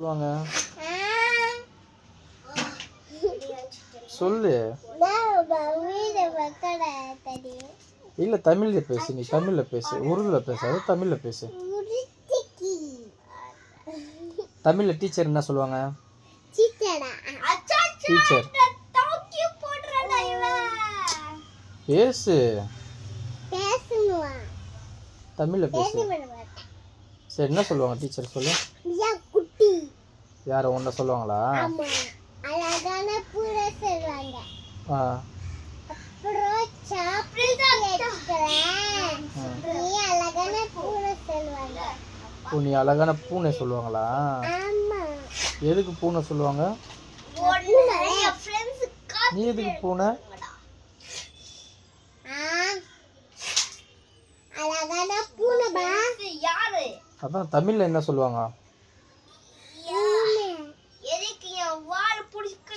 சொல்லுவாங்க. சொல்லு. இல்ல தமிழ்ல பேசு நீ தமிழ்ல பேசு உருதுல பேசாத தமிழ்ல பேசு. தமிழ்ல டீச்சர் என்ன சொல்லுவாங்க? டீச்சர் பேசு. தமிழ்ல பேசு. சரி என்ன சொல்லுவாங்க டீச்சர் சொல்லு. யார உன்ன சொல்லுவாங்களா? ஆமா. அழகான பூரை சொல்லுவாங்க. ஆ. அப்புறம் நீ அழகான பூரை சொல்லுவாங்க. ஓ நீ அழகான பூனை சொல்லுவாங்களா? ஆமா. எதுக்கு பூனை சொல்லுவாங்க? நீ எதுக்கு பூனை? பூனை அதான் தமிழ்ல என்ன சொல்லுவாங்க?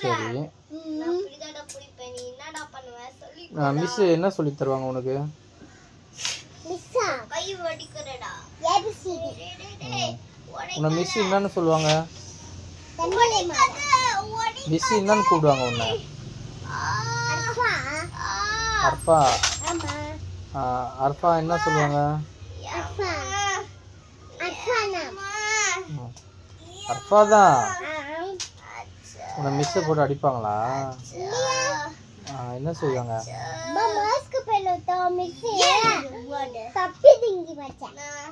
சரி. மிஸ் என்ன சொல்லி தருவாங்க உனக்கு? உன்னை மிஸ் என்னன்னு சொல்லுவாங்க? மிஸ் என்னன்னு கூப்பிடுவாங்க உன்னை. அர்ஃபா? அர்ஃபா. என்ன சொல்லுவாங்க. அர்ஃபா. தான். உன்னை மிஸ்ஸை போட்டு அடிப்பாங்களா? ஆ, என்ன செய்வாங்க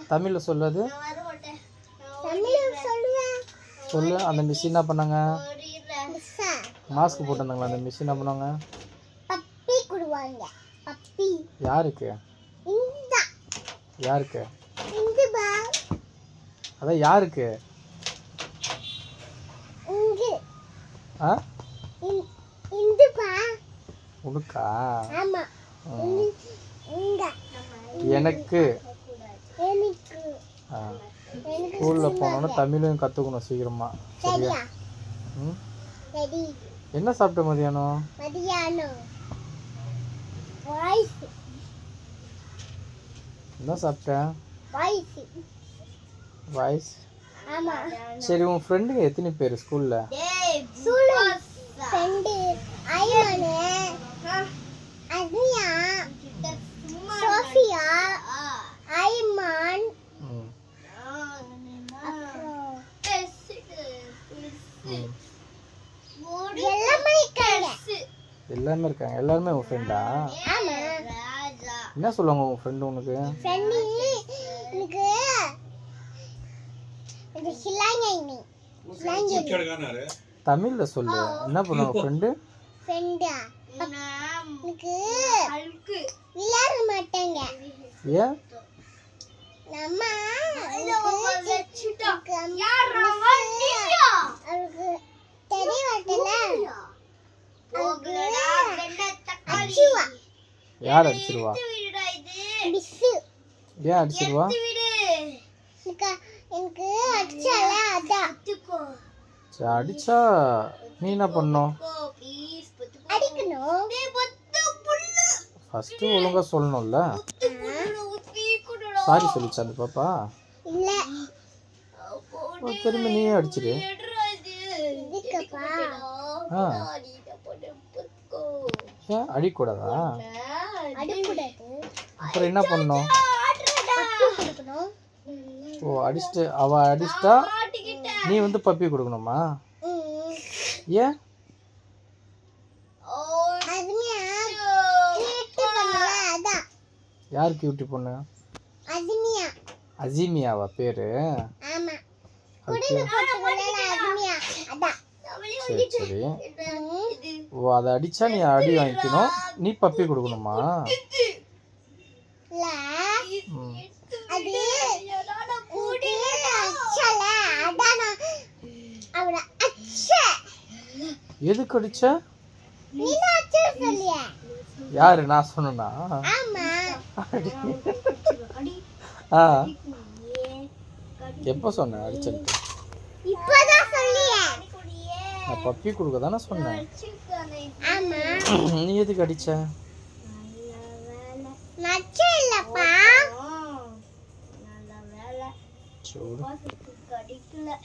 தமிழ்ல சொல்லுது சொல்லு அந்த மிஸ் என்ன பண்ணாங்க? மாஸ்க் போட்டிருந்தாங்களா அந்த மிஸ் என்ன பண்ணாங்க? பப்பி குடுவாங்க. பப்பி. யாருக்கு? இந்த. யாருக்கு? இந்த பா அதான் யாருக்கு? ஆ? உனக்கா எனக்கு. ஸ்கூலில் போனோன்னா தமிழும் கற்றுக்கணும் சீக்கிரமா. சரியா? ம்? என்ன சாப்பிட்ட மதியானம்? என்ன சாப்பிட்டேன் வாய்ஸ் சரி உன் ஃப்ரெண்டுங்க எத்தனை பேர் ஸ்கூலில்? ஐமனு. அனியா சோஃபியா ஐமான். எல்லாமே இருக்காங்க. எல்லாருமே உன் ஃப்ரெண்டா ஆமா. என்ன சொல்லுவாங்க உன் ஃப்ரெண்டு உனக்கு? ஃப்ரெண்டு எனக்கு தமிழில் சொல்லு. என்ன பண்ணுவாங்க ஃப்ரெண்டு ஃப்ரெண்டா எனக்கு விளையாட மாட்டாங்க. ஏன் நம்ம அவருக்கு தெரிய யார் அடிச்சிருவா. ஏன் எனக்கு அடிச்சால அதான். சரி அடிச்சா நீ என்ன பண்ணும் ஃபஸ்ட்டு ஒழுங்கா சொல்லணும்ல. சாரி சொல்லிச்சு அந்த பாப்பா திரும்பி நீயே அடிச்சிரு. ஆ. ஏன் அடிக்கூடாதா? அப்புறம் என்ன கொடுக்கணும் ஓ அடிச்சுட்டு அவ அடிச்சிட்டா? நீ வந்து பப்பி கொடுக்கணுமா. ஏன்? அதுமையா கேட்டு பண்ணல அதான் யார் கியூட்டி பொண்ணு அதுமையா அஜீமியாவா பேரு சரி சரி. ஓ அதை அடிச்சா நீ அடி வாங்கிக்கணும். நீ பப்பி கொடுக்கணுமா? ம் அது உனக்கு அடிச்சல அதான் நான் அவளை அச்ச எதுக்கு அடிச்ச? அச்ச சொல்லிய. யாரு? நான் சொன்னேனா ஆமா. ஆ. எப்போ இப்பதான் சொல்லிய. நான் பப்பி கொடுக்க தானே சொன்னேன். ஆமா. நீ எதுக்கு அடிச்ச? நச்ச இல்லப்பா. சரி கிடைக்கல